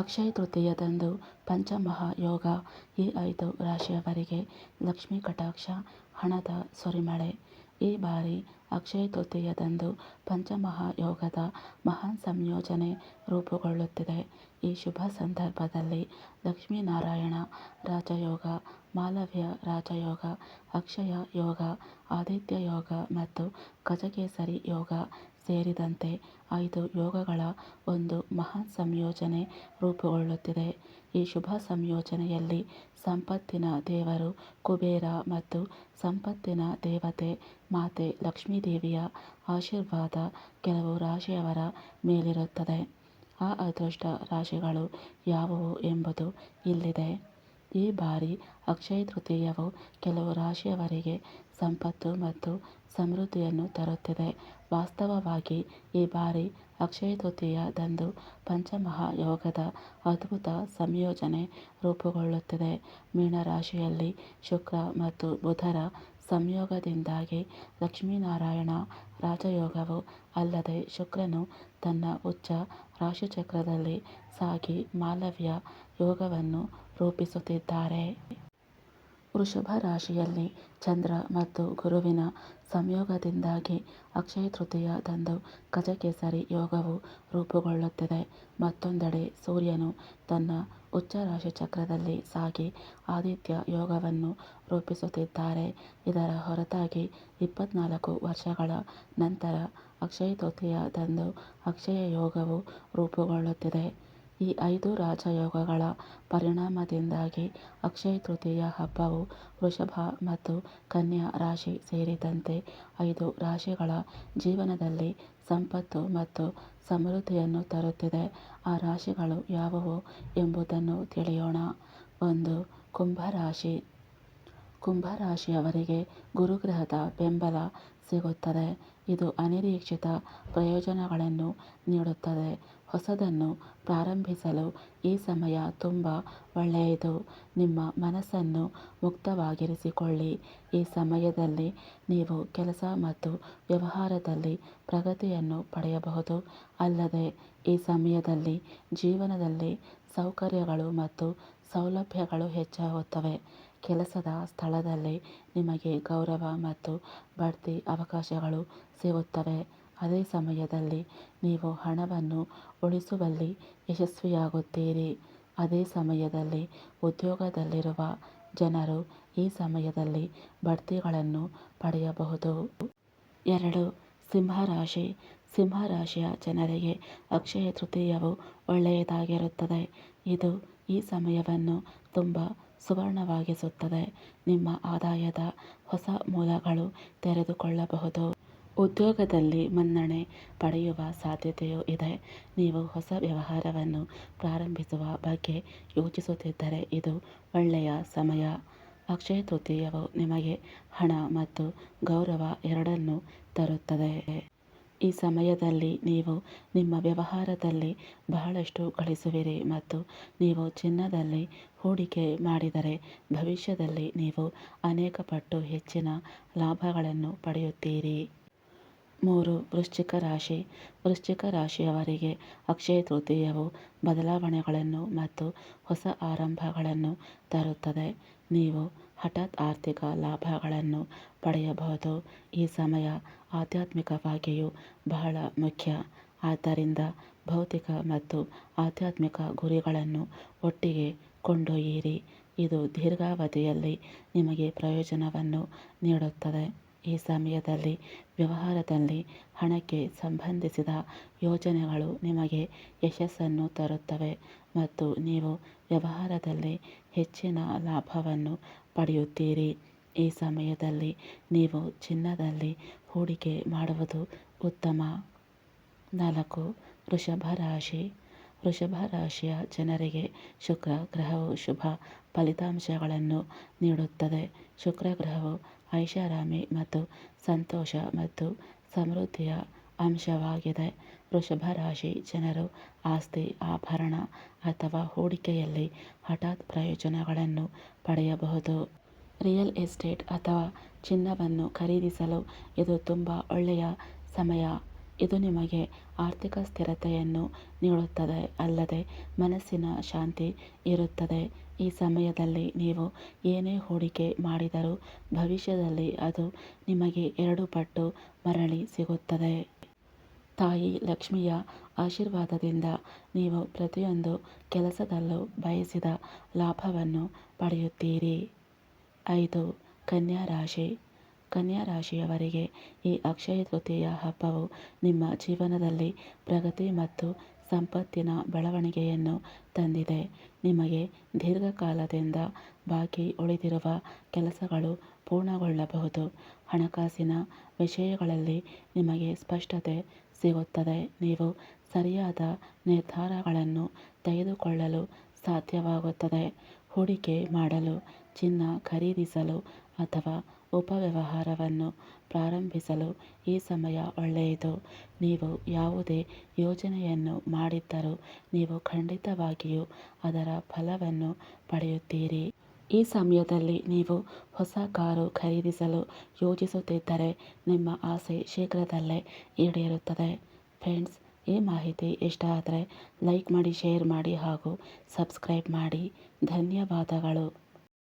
ಅಕ್ಷಯ ತೃತೀಯದಂದು ಪಂಚಮಹಾಯೋಗ ಈ ಐದು ರಾಶಿಯವರಿಗೆ ಲಕ್ಷ್ಮೀ ಕಟಾಕ್ಷ, ಹಣದ ಸುರಿಮಳೆ. ಈ ಬಾರಿ ಅಕ್ಷಯ ತೃತೀಯದಂದು ಪಂಚಮಹಾಯೋಗದ ಮಹಾನ್ ಸಂಯೋಜನೆ ರೂಪುಗೊಳ್ಳುತ್ತಿದೆ. ಈ ಶುಭ ಸಂದರ್ಭದಲ್ಲಿ ಲಕ್ಷ್ಮೀನಾರಾಯಣ, ರಾಜಯೋಗ, ಮಾಲವ್ಯ ರಾಜಯೋಗ, ಅಕ್ಷಯ ಯೋಗ, ಆದಿತ್ಯ ಯೋಗ ಮತ್ತು ಗಜಕೇಸರಿ ಯೋಗ ಸೇರಿದಂತೆ ಐದು ಯೋಗಗಳ ಒಂದು ಮಹಾನ್ ಸಂಯೋಜನೆ ರೂಪುಗೊಳ್ಳುತ್ತಿದೆ. ಈ ಶುಭ ಸಂಯೋಜನೆಯಲ್ಲಿ ಸಂಪತ್ತಿನ ದೇವರು ಕುಬೇರ ಮತ್ತು ಸಂಪತ್ತಿನ ದೇವತೆ ಮಾತೆ ಲಕ್ಷ್ಮೀದೇವಿಯ ಆಶೀರ್ವಾದ ಕೆಲವು ರಾಶಿಯವರ ಮೇಲಿರುತ್ತದೆ. ಆ ಅದೃಷ್ಟ ರಾಶಿಗಳು ಯಾವುವು ಎಂಬುದು ಇಲ್ಲಿದೆ. ಈ ಬಾರಿ ಅಕ್ಷಯ ತೃತೀಯವು ಕೆಲವು ರಾಶಿಯವರಿಗೆ ಸಂಪತ್ತು ಮತ್ತು ಸಮೃದ್ಧಿಯನ್ನು ತರುತ್ತಿದೆ. ವಾಸ್ತವವಾಗಿ ಈ ಬಾರಿ ಅಕ್ಷಯ ತೃತೀಯದಂದು ಪಂಚಮಹಾಯೋಗದ ಅದ್ಭುತ ಸಂಯೋಜನೆ ರೂಪುಗೊಳ್ಳುತ್ತಿದೆ. ಮೀನರಾಶಿಯಲ್ಲಿ ಶುಕ್ರ ಮತ್ತು ಬುಧರ ಸಂಯೋಗದಿಂದಾಗಿ ಲಕ್ಷ್ಮೀನಾರಾಯಣ ರಾಜಯೋಗವು ಅಲ್ಲದೆ ಶುಕ್ರನು ತನ್ನ ಉಚ್ಚ ರಾಶಿಚಕ್ರದಲ್ಲಿ ಸಾಗಿ ಮಾಲವ್ಯ ಯೋಗವನ್ನು ರೂಪಿಸುತ್ತಿದ್ದಾರೆ. ವೃಷಭ ರಾಶಿಯಲ್ಲಿ ಚಂದ್ರ ಮತ್ತು ಗುರುವಿನ ಸಂಯೋಗದಿಂದಾಗಿ ಅಕ್ಷಯ ತೃತೀಯದಂದು ಗಜಕೇಸರಿ ಯೋಗವು ರೂಪುಗೊಳ್ಳುತ್ತಿದೆ. ಮತ್ತೊಂದೆಡೆ ಸೂರ್ಯನು ತನ್ನ ಉಚ್ಚ ರಾಶಿಚಕ್ರದಲ್ಲಿ ಸಾಗಿ ಆದಿತ್ಯ ಯೋಗವನ್ನು ರೂಪಿಸುತ್ತಿದ್ದಾರೆ. ಇದರ ಹೊರತಾಗಿ ಇಪ್ಪತ್ನಾಲ್ಕು ವರ್ಷಗಳ ನಂತರ ಅಕ್ಷಯ ತೃತೀಯದಂದು ಅಕ್ಷಯ ಯೋಗವು ರೂಪುಗೊಳ್ಳುತ್ತಿದೆ. ಈ ಐದು ರಾಜಯೋಗಗಳ ಪರಿಣಾಮದಿಂದಾಗಿ ಅಕ್ಷಯ ತೃತೀಯ ಹಬ್ಬವು ವೃಷಭ ಮತ್ತು ಕನ್ಯಾ ರಾಶಿ ಸೇರಿದಂತೆ ಐದು ರಾಶಿಗಳ ಜೀವನದಲ್ಲಿ ಸಂಪತ್ತು ಮತ್ತು ಸಮೃದ್ಧಿಯನ್ನು ತರುತ್ತಿದೆ. ಆ ರಾಶಿಗಳು ಯಾವುವು ಎಂಬುದನ್ನು ತಿಳಿಯೋಣ. ಒಂದು ಕುಂಭರಾಶಿ ಕುಂಭರಾಶಿಯವರಿಗೆ ಗುರುಗ್ರಹದ ಬೆಂಬಲ ಸಿಗುತ್ತದೆ. ಇದು ಅನಿರೀಕ್ಷಿತ ಪ್ರಯೋಜನಗಳನ್ನು ನೀಡುತ್ತದೆ. ಹೊಸದನ್ನು ಪ್ರಾರಂಭಿಸಲು ಈ ಸಮಯ ತುಂಬ ಒಳ್ಳೆಯದು. ನಿಮ್ಮ ಮನಸ್ಸನ್ನು ಮುಕ್ತವಾಗಿರಿಸಿಕೊಳ್ಳಿ. ಈ ಸಮಯದಲ್ಲಿ ನೀವು ಕೆಲಸ ಮತ್ತು ವ್ಯವಹಾರದಲ್ಲಿ ಪ್ರಗತಿಯನ್ನು ಪಡೆಯಬಹುದು. ಅಲ್ಲದೆ ಈ ಸಮಯದಲ್ಲಿ ಜೀವನದಲ್ಲಿ ಸೌಕರ್ಯಗಳು ಮತ್ತು ಸೌಲಭ್ಯಗಳು ಹೆಚ್ಚಾಗುತ್ತವೆ. ಕೆಲಸದ ಸ್ಥಳದಲ್ಲಿ ನಿಮಗೆ ಗೌರವ ಮತ್ತು ಬಡ್ತಿ ಅವಕಾಶಗಳು ಸಿಗುತ್ತವೆ. ಅದೇ ಸಮಯದಲ್ಲಿ ನೀವು ಹಣವನ್ನು ಉಳಿಸುವಲ್ಲಿ ಯಶಸ್ವಿಯಾಗುತ್ತೀರಿ. ಅದೇ ಸಮಯದಲ್ಲಿ ಉದ್ಯೋಗದಲ್ಲಿರುವ ಜನರು ಈ ಸಮಯದಲ್ಲಿ ಬಡ್ತಿಗಳನ್ನು ಪಡೆಯಬಹುದು. ಎರಡು, ಸಿಂಹರಾಶಿ ಸಿಂಹರಾಶಿಯ ಜನರಿಗೆ ಅಕ್ಷಯ ತೃತೀಯವು ಒಳ್ಳೆಯದಾಗಿರುತ್ತದೆ. ಇದು ಈ ಸಮಯವನ್ನು ತುಂಬ ಸುವರ್ಣವಾಗಿಸುತ್ತದೆ. ನಿಮ್ಮ ಆದಾಯದ ಹೊಸ ಮೂಲಗಳು ತೆರೆದುಕೊಳ್ಳಬಹುದು. ಉದ್ಯೋಗದಲ್ಲಿ ಮನ್ನಣೆ ಪಡೆಯುವ ಸಾಧ್ಯತೆಯೂ ಇದೆ. ನೀವು ಹೊಸ ವ್ಯವಹಾರವನ್ನು ಪ್ರಾರಂಭಿಸುವ ಬಗ್ಗೆ ಯೋಚಿಸುತ್ತಿದ್ದರೆ ಇದು ಒಳ್ಳೆಯ ಸಮಯ. ಅಕ್ಷಯ ತೃತೀಯವು ನಿಮಗೆ ಹಣ ಮತ್ತು ಗೌರವ ಎರಡನ್ನೂ ತರುತ್ತದೆ. ಈ ಸಮಯದಲ್ಲಿ ನೀವು ನಿಮ್ಮ ವ್ಯವಹಾರದಲ್ಲಿ ಬಹಳಷ್ಟು ಗಳಿಸುವಿರಿ ಮತ್ತು ನೀವು ಚಿನ್ನದಲ್ಲಿ ಹೂಡಿಕೆ ಮಾಡಿದರೆ ಭವಿಷ್ಯದಲ್ಲಿ ನೀವು ಅನೇಕ ಪಟ್ಟು ಹೆಚ್ಚಿನ ಲಾಭಗಳನ್ನು ಪಡೆಯುತ್ತೀರಿ. ಮೂರು ವೃಶ್ಚಿಕ ರಾಶಿ. ವೃಶ್ಚಿಕ ರಾಶಿಯವರಿಗೆ ಅಕ್ಷಯ ತೃತೀಯವು ಬದಲಾವಣೆಗಳನ್ನು ಮತ್ತು ಹೊಸ ಆರಂಭಗಳನ್ನು ತರುತ್ತದೆ. ನೀವು ಹಠಾತ್ ಆರ್ಥಿಕ ಲಾಭಗಳನ್ನು ಪಡೆಯಬಹುದು. ಈ ಸಮಯ ಆಧ್ಯಾತ್ಮಿಕವಾಗಿಯೂ ಬಹಳ ಮುಖ್ಯ. ಆದ್ದರಿಂದ ಭೌತಿಕ ಮತ್ತು ಆಧ್ಯಾತ್ಮಿಕ ಗುರಿಗಳನ್ನು ಒಟ್ಟಿಗೆ ಕೊಂಡೊಯ್ಯಿರಿ. ಇದು ದೀರ್ಘಾವಧಿಯಲ್ಲಿ ನಿಮಗೆ ಪ್ರಯೋಜನವನ್ನು ನೀಡುತ್ತದೆ. ಈ ಸಮಯದಲ್ಲಿ, ವ್ಯವಹಾರದಲ್ಲಿ ಹಣಕ್ಕೆ ಸಂಬಂಧಿಸಿದ ಯೋಜನೆಗಳು ನಿಮಗೆ ಯಶಸ್ಸನ್ನು ತರುತ್ತವೆ ಮತ್ತು ನೀವು ವ್ಯವಹಾರದಲ್ಲಿ ಹೆಚ್ಚಿನ ಲಾಭವನ್ನು ಪಡೆಯುತ್ತೀರಿ. ಈ ಸಮಯದಲ್ಲಿ ನೀವು ಚಿನ್ನದಲ್ಲಿ ಹೂಡಿಕೆ ಮಾಡುವುದು ಉತ್ತಮ. ನಾಲ್ಕು, ವೃಷಭ ರಾಶಿ. ವೃಷಭ ರಾಶಿಯ ಜನರಿಗೆ ಶುಕ್ರ ಗ್ರಹವು ಶುಭ ಫಲಿತಾಂಶಗಳನ್ನು ನೀಡುತ್ತದೆ. ಶುಕ್ರ ಗ್ರಹವು ಐಷಾರಾಮಿ ಮತ್ತು ಸಂತೋಷ ಮತ್ತು ಸಮೃದ್ಧಿಯ ಅಂಶವಾಗಿದೆ. ವೃಷಭ ರಾಶಿ ಜನರು ಆಸ್ತಿ, ಆಭರಣ ಅಥವಾ ಹೂಡಿಕೆಯಲ್ಲಿ ಹಠಾತ್ ಪ್ರಯೋಜನಗಳನ್ನು ಪಡೆಯಬಹುದು. ರಿಯಲ್ ಎಸ್ಟೇಟ್ ಅಥವಾ ಚಿನ್ನವನ್ನು ಖರೀದಿಸಲು ಇದು ತುಂಬ ಒಳ್ಳೆಯ ಸಮಯ. ಇದು ನಿಮಗೆ ಆರ್ಥಿಕ ಸ್ಥಿರತೆಯನ್ನು ನೀಡುತ್ತದೆ, ಅಲ್ಲದೆ ಮನಸ್ಸಿನ ಶಾಂತಿ ಇರುತ್ತದೆ. ಈ ಸಮಯದಲ್ಲಿ ನೀವು ಏನೇ ಹೂಡಿಕೆ ಮಾಡಿದರೂ ಭವಿಷ್ಯದಲ್ಲಿ ಅದು ನಿಮಗೆ ಎರಡು ಪಟ್ಟು ಮರಳಿ ಸಿಗುತ್ತದೆ. ತಾಯಿ ಲಕ್ಷ್ಮಿಯ ಆಶೀರ್ವಾದದಿಂದ ನೀವು ಪ್ರತಿಯೊಂದು ಕೆಲಸದಲ್ಲೂ ಬಯಸಿದ ಲಾಭವನ್ನು ಪಡೆಯುತ್ತೀರಿ. ಐದು, ಕನ್ಯಾ ರಾಶಿ. ಕನ್ಯಾ ರಾಶಿಯವರಿಗೆ ಈ ಅಕ್ಷಯ ತೃತೀಯ ಹಬ್ಬವು ನಿಮ್ಮ ಜೀವನದಲ್ಲಿ ಪ್ರಗತಿ ಮತ್ತು ಸಂಪತ್ತಿನ ಬೆಳವಣಿಗೆಯನ್ನು ತಂದಿದೆ. ನಿಮಗೆ ದೀರ್ಘಕಾಲದಿಂದ ಬಾಕಿ ಉಳಿದಿರುವ ಕೆಲಸಗಳು ಪೂರ್ಣಗೊಳ್ಳಬಹುದು. ಹಣಕಾಸಿನ ವಿಷಯಗಳಲ್ಲಿ ನಿಮಗೆ ಸ್ಪಷ್ಟತೆ ಸಿಗುತ್ತದೆ. ನೀವು ಸರಿಯಾದ ನಿರ್ಧಾರಗಳನ್ನು ತೆಗೆದುಕೊಳ್ಳಲು ಸಾಧ್ಯವಾಗುತ್ತದೆ. ಹೂಡಿಕೆ ಮಾಡಲು, ಚಿನ್ನ ಖರೀದಿಸಲು ಅಥವಾ ಉಪವ್ಯವಹಾರವನ್ನು ಪ್ರಾರಂಭಿಸಲು ಈ ಸಮಯ ಒಳ್ಳೆಯದು. ನೀವು ಯಾವುದೇ ಯೋಜನೆಯನ್ನು ಮಾಡಿದ್ದರೂ ನೀವು ಖಂಡಿತವಾಗಿಯೂ ಅದರ ಫಲವನ್ನು ಪಡೆಯುತ್ತೀರಿ. ಈ ಸಮಯದಲ್ಲಿ ನೀವು ಹೊಸ ಕಾರು ಖರೀದಿಸಲು ಯೋಜಿಸುತ್ತಿದ್ದರೆ ನಿಮ್ಮ ಆಸೆ ಶೀಘ್ರದಲ್ಲೇ ಈಡೇರುತ್ತದೆ. ಫ್ರೆಂಡ್ಸ್, ಈ ಮಾಹಿತಿ ಇಷ್ಟ ಆದರೆ ಲೈಕ್ ಮಾಡಿ, ಶೇರ್ ಮಾಡಿ ಹಾಗೂ ಸಬ್ಸ್ಕ್ರೈಬ್ ಮಾಡಿ. ಧನ್ಯವಾದಗಳು.